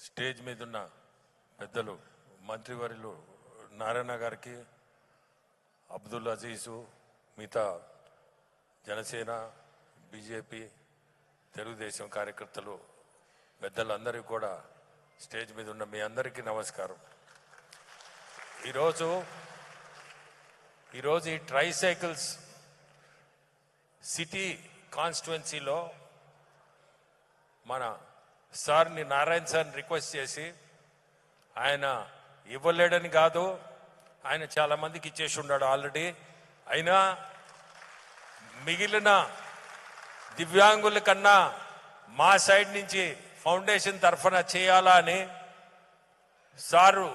Stage మీద ఉన్న పెద్దలు మంత్రివర్యులు నారాయణ గారికి అబ్దుల్ అజీజు మిగతా జనసేన బీజేపీ తెలుగుదేశం కార్యకర్తలు పెద్దలందరికీ కూడా స్టేజ్ మీద ఉన్న మీ అందరికీ నమస్కారం. ఈరోజు ఈరోజు ఈ ట్రైసైకిల్స్ సిటీ కాన్స్టిట్యున్సీలో మన సార్ని నారాయణ సార్ని రిక్వెస్ట్ చేసి ఆయన ఇవ్వలేడని కాదు ఆయన చాలామందికి ఇచ్చేసి ఉన్నాడు ఆల్రెడీ. అయినా మిగిలిన దివ్యాంగుల కన్నా మా సైడ్ నుంచి ఫౌండేషన్ తరఫున చేయాలా అని సారు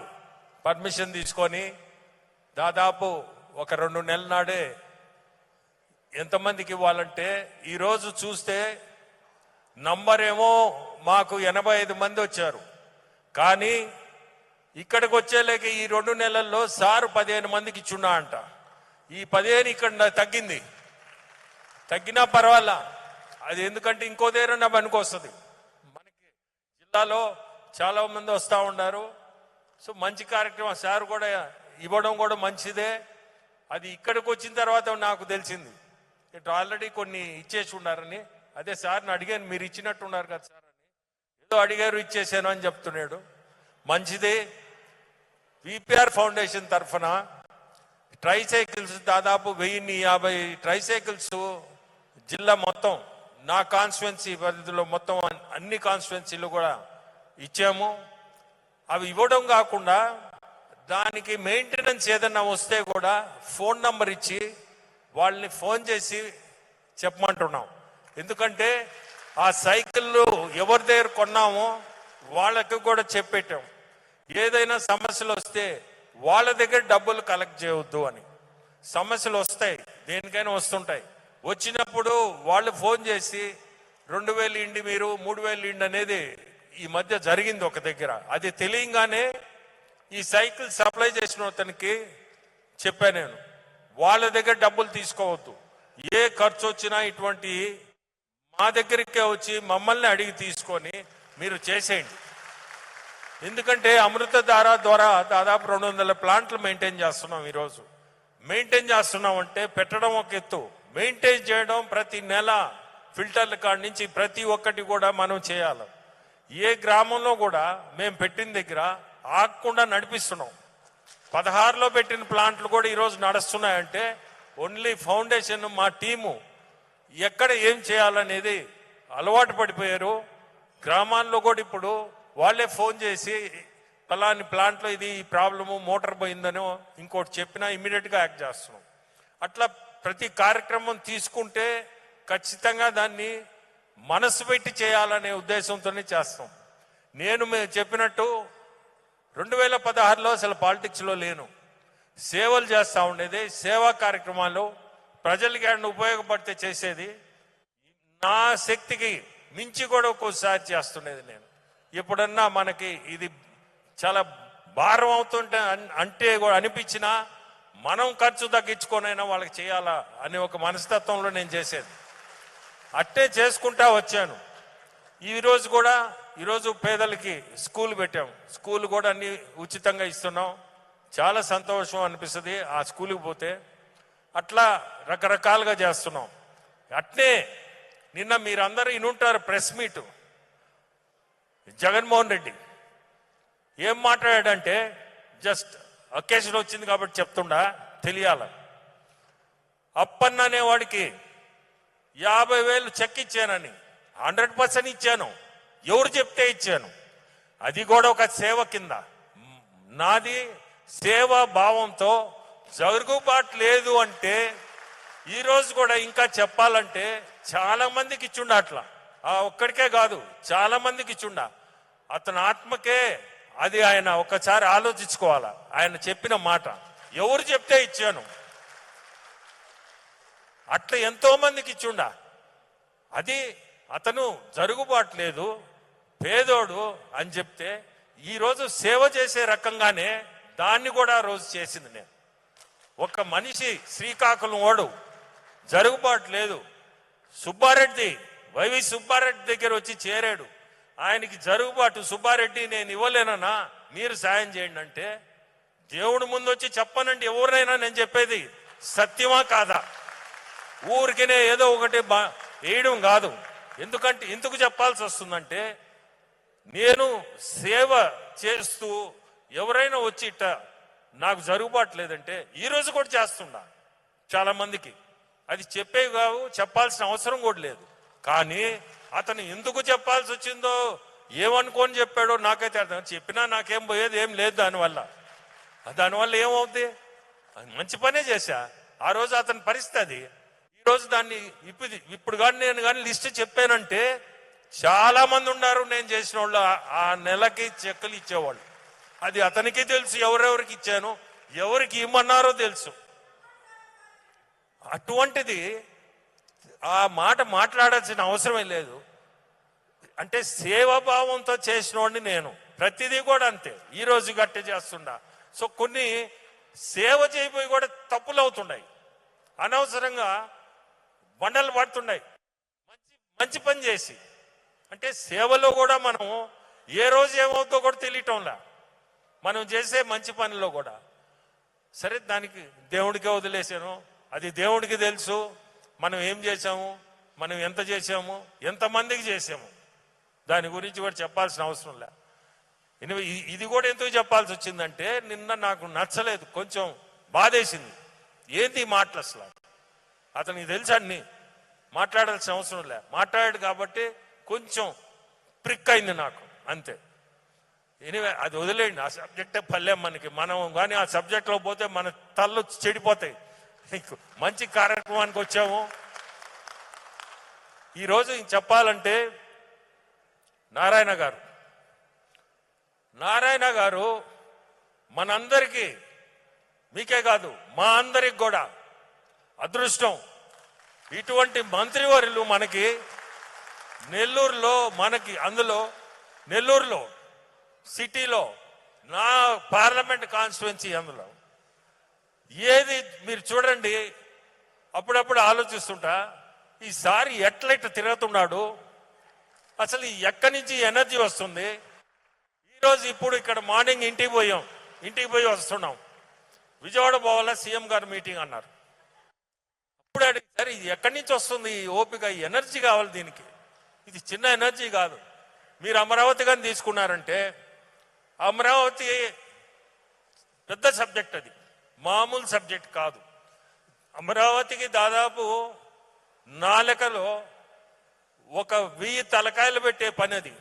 పర్మిషన్ తీసుకొని దాదాపు ఒక రెండు నెలల నాడే ఎంతమందికి ఇవ్వాలంటే ఈరోజు చూస్తే నంబర్ ఏమో మాకు ఎనభై ఐదు మంది వచ్చారు. కానీ ఇక్కడికి వచ్చేలేక ఈ రెండు నెలల్లో సారు పదిహేను మందికి ఇచ్చున్నా అంట. ఈ పదిహేను ఇక్కడ తగ్గింది. తగ్గినా పర్వాలా? అది ఎందుకంటే ఇంకో దగ్గర పనికి వస్తుంది. మనకి జిల్లాలో చాలా మంది వస్తూ ఉన్నారు. సో మంచి కార్యక్రమం సార్ కూడా ఇవ్వడం కూడా మంచిదే. అది ఇక్కడికి వచ్చిన తర్వాత నాకు తెలిసింది. ఇటు ఆల్రెడీ కొన్ని ఇచ్చేసి ఉన్నారని. అదే సార్ని అడిగాను మీరు ఇచ్చినట్టున్నారు కదా సార్. ఏదో అడిగారు ఇచ్చేసాను అని చెప్తున్నాడు. మంచిది. విపిఆర్ ఫౌండేషన్ తరఫున ట్రైసైకిల్స్ దాదాపు వెయ్యిన్ని యాభై ట్రైసైకిల్స్ జిల్లా మొత్తం నా కాన్స్టిట్యున్సీ పరిధిలో మొత్తం అన్ని కాన్స్టిట్యున్సీలు కూడా ఇచ్చాము. అవి ఇవ్వడం కాకుండా దానికి మెయింటెనెన్స్ ఏదన్నా వస్తే కూడా ఫోన్ నంబర్ ఇచ్చి వాళ్ళని ఫోన్ చేసి చెప్పమంటున్నాం. ఎందుకంటే ఆ సైకిళ్ళు ఎవరి దగ్గర కొన్నామో వాళ్ళకి కూడా చెప్పెట్టాం ఏదైనా సమస్యలు వస్తే వాళ్ళ దగ్గర డబ్బులు కలెక్ట్ చేయవద్దు అని. సమస్యలు వస్తాయి దేనికైనా వస్తుంటాయి. వచ్చినప్పుడు వాళ్ళు ఫోన్ చేసి రెండు వేలు ఇండి మీరు మూడు వేలు ఇండి అనేది ఈ మధ్య జరిగింది ఒక దగ్గర. అది తెలియంగానే ఈ సైకిల్ సప్లై చేసిన అతనికి చెప్పా నేను వాళ్ళ దగ్గర డబ్బులు తీసుకోవద్దు. ఏ ఖర్చు వచ్చినా ఇటువంటి మా దగ్గరికే వచ్చి మమ్మల్ని అడిగి తీసుకొని మీరు చేసేయండి. ఎందుకంటే అమృతధార ద్వారా దాదాపు రెండు వందల ప్లాంట్లు మెయింటైన్ చేస్తున్నాం ఈరోజు. మెయింటైన్ చేస్తున్నాం అంటే పెట్టడం ఒక ఎత్తు. మెయింటైన్ చేయడం ప్రతి నెల ఫిల్టర్ల కాడి నుంచి ప్రతి ఒక్కటి కూడా మనం చేయాలి. ఏ గ్రామంలో కూడా మేము పెట్టిన దగ్గర ఆగకుండా నడిపిస్తున్నాం. పదహారులో పెట్టిన ప్లాంట్లు కూడా ఈరోజు నడుస్తున్నాయంటే ఓన్లీ ఫౌండేషన్ మా టీము ఎక్కడ ఏం చేయాలనేది అలవాటు పడిపోయారు. గ్రామాల్లో కూడా ఇప్పుడు వాళ్ళే ఫోన్ చేసి పలాని ప్లాంట్లో ఇది ఈ ప్రాబ్లము మోటార్ పోయిందనో ఇంకోటి చెప్పినా ఇమీడియట్గా యాక్ట్ చేస్తున్నాం. అట్లా ప్రతి కార్యక్రమం తీసుకుంటే ఖచ్చితంగా దాన్ని మనసు పెట్టి చేయాలనే ఉద్దేశంతోనే చేస్తాం. నేను మేము చెప్పినట్టు రెండు వేల పదహారులో అసలు పాలిటిక్స్లో లేను. సేవలు చేస్తూ ఉండేది సేవా కార్యక్రమాలు ప్రజలకి ఆయన ఉపయోగపడితే చేసేది? నా శక్తికి మించి కూడా ఒక్కోసారి చేస్తుండేది నేను. ఎప్పుడన్నా మనకి ఇది చాలా భారం అవుతుంటే అంటే కూడా అనిపించినా మనం ఖర్చు తగ్గించుకొనైనా వాళ్ళకి చేయాలా అనే ఒక మనస్తత్వంలో నేను చేసేది. అట్టే చేసుకుంటా వచ్చాను. ఈరోజు కూడా ఈరోజు పేదలకి స్కూల్ పెట్టాం. స్కూల్ కూడా అన్ని ఉచితంగా ఇస్తున్నాం. చాలా సంతోషం అనిపిస్తుంది ఆ స్కూల్కి పోతే. అట్లా రకరకాలుగా చేస్తున్నాం. అట్నే నిన్న మీరందరూ ఇనుంటారు ప్రెస్ మీట్. జగన్మోహన్ రెడ్డి ఏం మాట్లాడాడంటే జస్ట్ అకేషన్ వచ్చింది కాబట్టి చెప్తుండా తెలియాల. అప్పన్న అనేవాడికి యాభై వేలు చెక్ ఇచ్చానని హండ్రెడ్ పర్సెంట్ ఇచ్చాను. ఎవరు చెప్తే ఇచ్చాను. అది కూడా ఒక సేవ కింద. నాది సేవా భావంతో జరుగుబాటు లేదు అంటే ఈరోజు కూడా ఇంకా చెప్పాలంటే చాలా మందికి ఇచ్చుండ అట్లా. ఆ ఒక్కడికే కాదు చాలా మందికి ఇచ్చుండ. అతని ఆత్మకే అది ఆయన ఒకసారి ఆలోచించుకోవాలా. ఆయన చెప్పిన మాట. ఎవరు చెప్తే ఇచ్చాను. అట్లా ఎంతో మందికి ఇచ్చుండా. అది అతను జరుగుబాటు లేదు పేదోడు అని చెప్తే ఈరోజు సేవ చేసే రకంగానే దాన్ని కూడా రోజు చేసింది నేను. ఒక మనిషి శ్రీకాకుళం ఓడు. జరుగుబాటు లేదు. సుబ్బారెడ్డి వైవి సుబ్బారెడ్డి దగ్గర వచ్చి చేరాడు. ఆయనకి జరుగుబాటు సుబ్బారెడ్డి నేను ఇవ్వలేనన్నా మీరు సాయం చేయండి అంటే దేవుడి ముందు వచ్చి చెప్పనండి ఎవరినైనా నేను చెప్పేది సత్యమా కాదా? ఊరికినే ఏదో ఒకటి బా వేయడం కాదు. ఎందుకంటే ఎందుకు చెప్పాల్సి వస్తుందంటే నేను సేవ చేస్తూ ఎవరైనా వచ్చి ఇట్ట నాకు జరుగుబాటు లేదంటే ఈరోజు కూడా చేస్తున్నా చాలామందికి. అది చెప్పే కావు చెప్పాల్సిన అవసరం కూడా లేదు. కానీ అతను ఎందుకు చెప్పాల్సి వచ్చిందో ఏమనుకోని చెప్పాడో నాకైతే అర్థం చెప్పినా నాకేం పోయేది ఏం లేదు దానివల్ల. దానివల్ల ఏమవుద్ది? అది మంచి పనే చేశా. ఆ రోజు అతని పరిస్థితి అది. ఈరోజు దాన్ని ఇప్పుడు ఇప్పుడు కానీ నేను కానీ లిస్ట్ చెప్పానంటే చాలా మంది ఉన్నారు నేను చేసిన వాళ్ళు ఆ- ఆ నెలకి చెక్కులు ఇచ్చేవాళ్ళు. అది అతనికే తెలుసు ఎవరెవరికి ఇచ్చాను ఎవరికి ఇమ్మన్నారో తెలుసు. అటువంటిది ఆ మాట మాట్లాడాల్సిన అవసరమే లేదు. అంటే సేవాభావంతో చేసిన వాడిని నేను ప్రతిదీ కూడా అంతే ఈ రోజు గట్టి చేస్తుండా. సో కొన్ని సేవ చేయబోయి కూడా తప్పులు అవుతున్నాయి. అనవసరంగా బండలు పడుతున్నాయి. మంచి మంచి పని చేసి. అంటే సేవలో కూడా మనం ఏ రోజు ఏమవుతుందో కూడా తెలియటంలా. మనం చేసే మంచి పనిలో కూడా సరే దానికి దేవుడికే వదిలేసాను. అది దేవుడికి తెలుసు. మనం ఏం చేశాము? మనం ఎంత చేసాము ఎంతమందికి చేసాము దాని గురించి కూడా చెప్పాల్సిన అవసరం లే. ఇది కూడా ఎందుకు చెప్పాల్సి వచ్చిందంటే నిన్న నాకు నచ్చలేదు. కొంచెం బాధేసింది. ఏంది మాటలు అసలు? అతనికి తెలుసండి మాట్లాడాల్సిన అవసరం లే. మాట్లాడాడు కాబట్టి కొంచెం ప్రిక్ అయింది నాకు. అంతే. ఎనివే అది వదిలేయండి. ఆ సబ్జెక్టే పల్లెం మనకి. మనం కానీ ఆ సబ్జెక్ట్లో పోతే మన తల్లు చెడిపోతాయి. మంచి కార్యక్రమానికి వచ్చాము ఈరోజు ఇంక చెప్పాలంటే నారాయణ గారు. నారాయణ గారు మనందరికీ మీకే కాదు మా అందరికి కూడా అదృష్టం. ఇటువంటి మంత్రివర్యులు మనకి నెల్లూరులో మనకి అందులో నెల్లూరులో సిటీలో నా పార్లమెంట్ కాన్స్టిట్యున్సీ అందులో. ఏది మీరు చూడండి అప్పుడప్పుడు ఆలోచిస్తుంటా ఈసారి ఎట్లా ఇట్లా తిరుగుతున్నాడు అసలు ఎక్కడి నుంచి ఎనర్జీ వస్తుంది? ఈరోజు ఇప్పుడు ఇక్కడ మార్నింగ్ ఇంటికి పోయాం ఇంటికి పోయి వస్తున్నాం. విజయవాడ పోవాలా? సీఎం గారు మీటింగ్ అన్నారు. అప్పుడు అడిగి సరే ఇది ఎక్కడి నుంచి వస్తుంది? ఈ ఓపిక ఈ ఎనర్జీ కావాలి దీనికి. ఇది చిన్న ఎనర్జీ కాదు. మీరు అమరావతి కానీ తీసుకున్నారంటే అమరావతి పెద్ద సబ్జెక్ట్ అది. మామూలు సబ్జెక్ట్ కాదు. అమరావతికి దాదాపు నాలుకలో ఒక వెయ్యి తలకాయలు పెట్టే పని అది.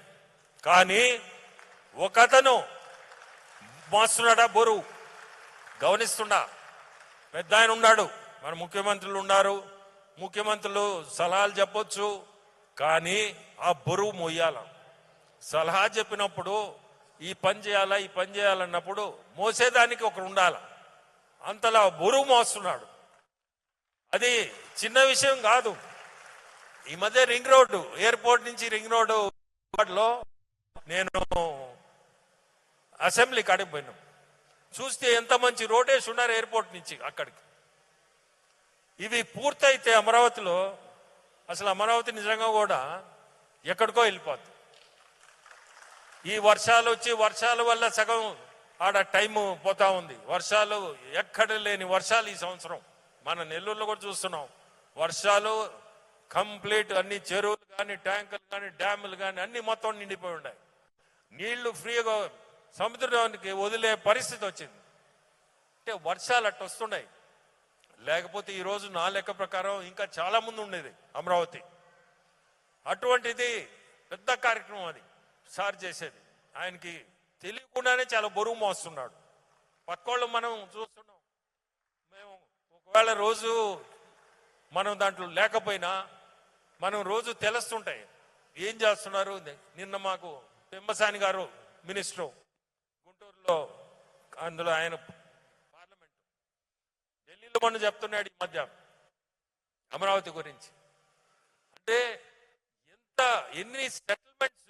కానీ ఒకతను మోస్తున్నాడా బరువు. గమనిస్తుండా పెద్ద ఆయన ఉన్నాడు. మన ముఖ్యమంత్రులు ఉన్నారు. ముఖ్యమంత్రులు సలహాలు చెప్పొచ్చు. కానీ ఆ బరువు మొయ్యాల. సలహా చెప్పినప్పుడు ఈ పని చేయాలా ఈ పని చేయాలన్నప్పుడు మోసేదానికి ఒకరు ఉండాల. అంతలా బరువు మోస్తున్నాడు. అది చిన్న విషయం కాదు. ఈ మధ్య రింగ్ రోడ్డు ఎయిర్పోర్ట్ నుంచి రింగ్ రోడ్డు లో నేను అసెంబ్లీ కాడికి పోయినాం. చూస్తే ఎంత మంచి రోడ్ ఉన్నారు ఎయిర్పోర్ట్ నుంచి అక్కడికి. ఇవి పూర్తయితే అమరావతిలో అసలు అమరావతి నిజంగా కూడా ఎక్కడికో వెళ్ళిపోద్ది. ఈ వర్షాలు వచ్చి వర్షాల వల్ల సగం ఆడ టైము పోతా ఉంది. వర్షాలు ఎక్కడ లేని వర్షాలు ఈ సంవత్సరం. మన నెల్లూరులో కూడా చూస్తున్నాం. వర్షాలు కంప్లీట్ అన్ని చెరువులు కానీ ట్యాంకులు కానీ డ్యాములు కానీ అన్ని మొత్తం నిండిపోయి ఉన్నాయి. నీళ్ళు ఫ్రీగా సముద్రానికి వదిలే పరిస్థితి వచ్చింది. అంటే వర్షాలు అట్ట వస్తున్నాయి. లేకపోతే ఈరోజు నా లెక్క ప్రకారం ఇంకా చాలా ముందు ఉండేది అమరావతి. అటువంటిది పెద్ద కార్యక్రమం అది. సార్ చేసేది. ఆయనకి తెలియకుండానే చాలా బరువు మోస్తున్నాడు. పక్కోళ్ళు మనం చూస్తున్నాం. మేము ఒకవేళ రోజు మనం దాంట్లో లేకపోయినా మనం రోజు తెలుస్తుంటాయి. ఏం చేస్తున్నారు? నిన్న మాకు పెంబసాని గారు మినిస్టర్ గుంటూరులో అందులో ఆయన పార్లమెంట్. ఢిల్లీలో మొన్న చెప్తున్నాడు ఈ మధ్య అమరావతి గురించి. అంటే ఎంత ఎన్ని సెటిల్మెంట్స్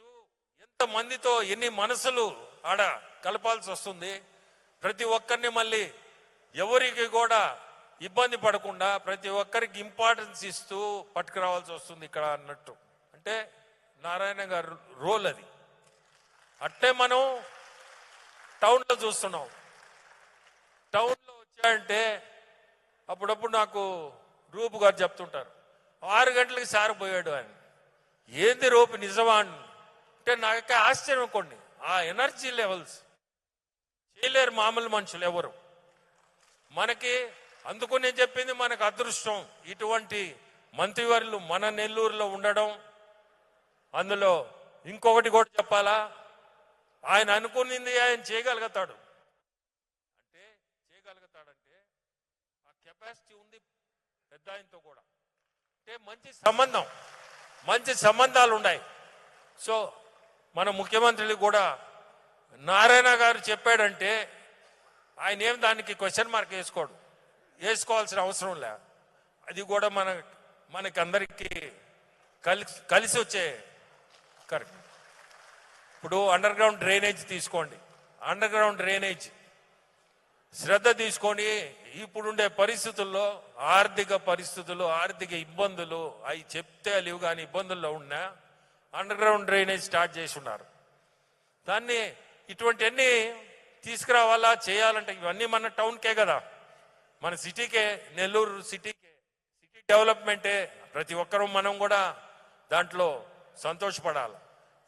మందితో ఎన్ని మనసులు ఆడ కలపాల్సి వస్తుంది? ప్రతి ఒక్కరిని మళ్ళీ ఎవరికి కూడా ఇబ్బంది పడకుండా ప్రతి ఒక్కరికి ఇంపార్టెన్స్ ఇస్తూ పట్టుకురావాల్సి వస్తుంది ఇక్కడ అన్నట్టు. అంటే నారాయణ గారు రోల్ అది. అట్టే మనం టౌన్లో చూస్తున్నాం. టౌన్లో వచ్చాయంటే అప్పుడప్పుడు నాకు రూపు గారు చెప్తుంటారు. ఆరు గంటలకి సార్ పోయాడు ఏంది రూపు? నిజమా అని. అంటే నాకే ఆశ్చర్యం అనుకోండి. ఆ ఎనర్జీ లెవెల్స్. చేయలేరు మామూలు మనుషులు ఎవరు. మనకి అందుకు నేను చెప్పింది మనకు అదృష్టం. ఇటువంటి మంత్రివర్యులు మన నెల్లూరులో ఉండడం. అందులో ఇంకొకటి కూడా చెప్పాలా? ఆయన అనుకునింది ఆయన చేయగలుగుతాడు. అంటే చేయగలుగుతాడంటే ఆ కెపాసిటీ ఉంది పెద్ద ఆయనతో కూడా. అంటే మంచి సంబంధం. మంచి సంబంధాలు ఉన్నాయి. సో మన ముఖ్యమంత్రులు కూడా నారాయణ గారు చెప్పాడంటే ఆయన ఏం దానికి క్వశ్చన్ మార్క్ వేసుకోడు. వేసుకోవాల్సిన అవసరం లే. అది కూడా మన మనకి అందరికీ కలిసి కలిసి వచ్చే కరెక్ట్ ఇప్పుడు అండర్ గ్రౌండ్ డ్రైనేజ్ తీసుకోండి. అండర్ గ్రౌండ్ డ్రైనేజ్ శ్రద్ధ తీసుకొని ఇప్పుడుండే పరిస్థితుల్లో ఆర్థిక పరిస్థితులు ఆర్థిక ఇబ్బందులు అవి చెప్తే లేవు కానీ ఇబ్బందుల్లో ఉన్నా అండర్ గ్రౌండ్ డ్రైనేజ్ స్టార్ట్ చేసి ఉన్నారు దాన్ని ఇటువంటివన్నీ తీసుకురావాలా చేయాలంటే ఇవన్నీ మన టౌన్కే కదా. మన సిటీకే నెల్లూరు సిటీకే సిటీ డెవలప్మెంటే ప్రతి ఒక్కరూ మనం కూడా దాంట్లో సంతోషపడాలి.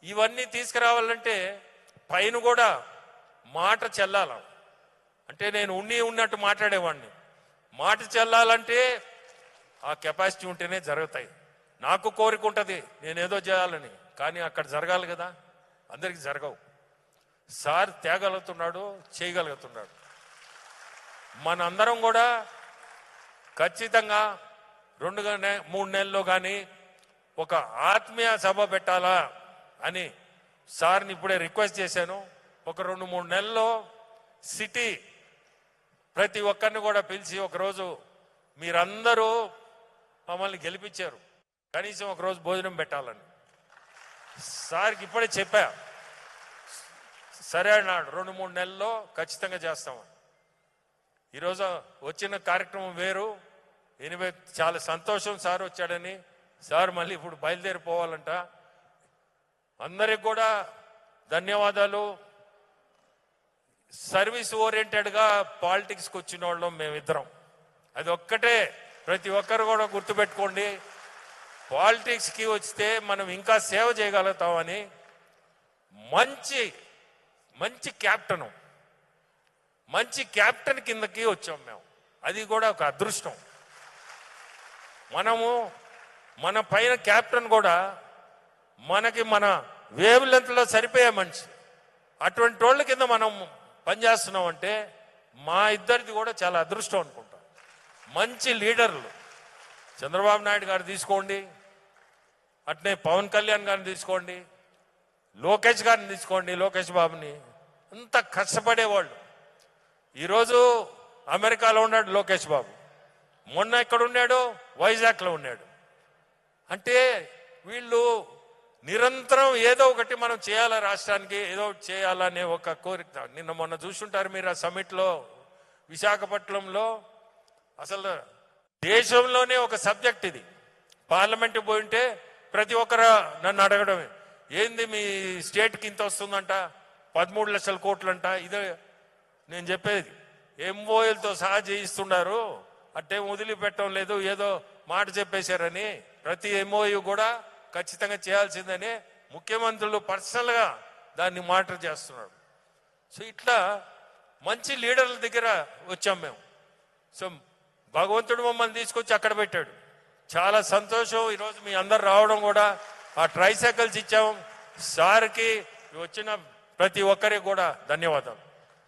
ఇవన్నీ తీసుకురావాలంటే పైన కూడా మాట చెల్లాల. అంటే నేను ఉన్ని ఉన్నట్టు మాట్లాడేవాడిని. మాట చెల్లాలంటే ఆ కెపాసిటీ ఉంటేనే జరుగుతాయి. నాకు కోరిక ఉంటుంది నేనేదో చేయాలని. కానీ అక్కడ జరగాలి కదా అందరికీ జరగవు. సార్ తేగలుగుతున్నాడు చేయగలుగుతున్నాడు. మనందరం కూడా ఖచ్చితంగా రెండు నే- మూడు నెలల్లో కానీ ఒక ఆత్మీయ సభ పెట్టాలా అని సార్ని ఇప్పుడే రిక్వెస్ట్ చేశాను. ఒక రెండు మూడు నెలల్లో సిటీ ప్రతి ఒక్కరిని కూడా పిలిచి ఒకరోజు మీరందరూ మమ్మల్ని గెలిపించారు. కనీసం ఒకరోజు భోజనం పెట్టాలని. సార్కి ఇప్పుడే చెప్పా. సరే అన్నాడు రెండు మూడు నెలల్లో ఖచ్చితంగా చేస్తాం ఈరోజు వచ్చిన కార్యక్రమం వేరు. ఎనివే చాలా సంతోషం సార్ వచ్చాడని. సార్ మళ్ళీ ఇప్పుడు బయలుదేరిపోవాలంట అందరికి కూడా ధన్యవాదాలు. సర్వీస్ ఓరియంటెడ్గా పాలిటిక్స్కి వచ్చిన వాళ్ళం మేమిద్దరం. అది ఒక్కటే. ప్రతి ఒక్కరు కూడా గుర్తుపెట్టుకోండి. పాలిటిక్స్కి వస్తే మనం ఇంకా సేవ చేయగలుగుతామని మంచి మంచి క్యాప్టెను. మంచి క్యాప్టెన్ కిందకి వచ్చాం మేము. అది కూడా ఒక అదృష్టం. మనము మన పైన క్యాప్టెన్ కూడా మనకి మన వేవ్ లెంత్లో సరిపోయే మనిషి. అటువంటి వాళ్ళ కింద మనం పనిచేస్తున్నాం అంటే మా ఇద్దరిది కూడా చాలా అదృష్టం అనుకుంటాం. మంచి లీడర్లు. చంద్రబాబు నాయుడు గారు తీసుకోండి. అట్నే పవన్ కళ్యాణ్ గారిని తీసుకోండి లోకేష్ గారిని తీసుకోండి లోకేష్ బాబుని. అంత కష్టపడేవాళ్ళు. ఈరోజు అమెరికాలో ఉన్నాడు లోకేష్ బాబు. మొన్న ఎక్కడ ఉన్నాడు? వైజాగ్లో ఉన్నాడు. అంటే వీళ్ళు నిరంతరం ఏదో ఒకటి మనం చేయాలి రాష్ట్రానికి ఏదో ఒకటి చేయాలనే ఒక కోరిక. నిన్న మొన్న చూసుంటారు మీరు ఆ సమిట్లో విశాఖపట్నంలో. అసలు దేశంలోనే ఒక సబ్జెక్ట్ ఇది. పార్లమెంట్ పోయింటే ప్రతి ఒక్కరు నన్ను అడగడమే. ఏంది మీ స్టేట్కి ఇంత వస్తుందంట? పదమూడు లక్షల కోట్లంట. ఇదే నేను చెప్పేది. ఎంఓఎల్తో సహా చేయిస్తున్నారు అట్టే వదిలిపెట్టడం లేదు. ఏదో మాట చెప్పేశారని. ప్రతి ఎంఓయు కూడా ఖచ్చితంగా చేయాల్సిందని ముఖ్యమంత్రులు పర్సనల్గా దాన్ని మాటర్ చేస్తున్నాడు సో ఇట్లా మంచి లీడర్ల దగ్గర వచ్చాం మేము. సో భగవంతుడు మమ్మల్ని తీసుకొచ్చి అక్కడ పెట్టాడు. చాలా సంతోషం. ఈరోజు మీ అందరు రావడం కూడా ఆ ట్రైసైకిల్స్ ఇచ్చాం. సార్కి వచ్చిన ప్రతి ఒక్కరికి కూడా ధన్యవాదాలు.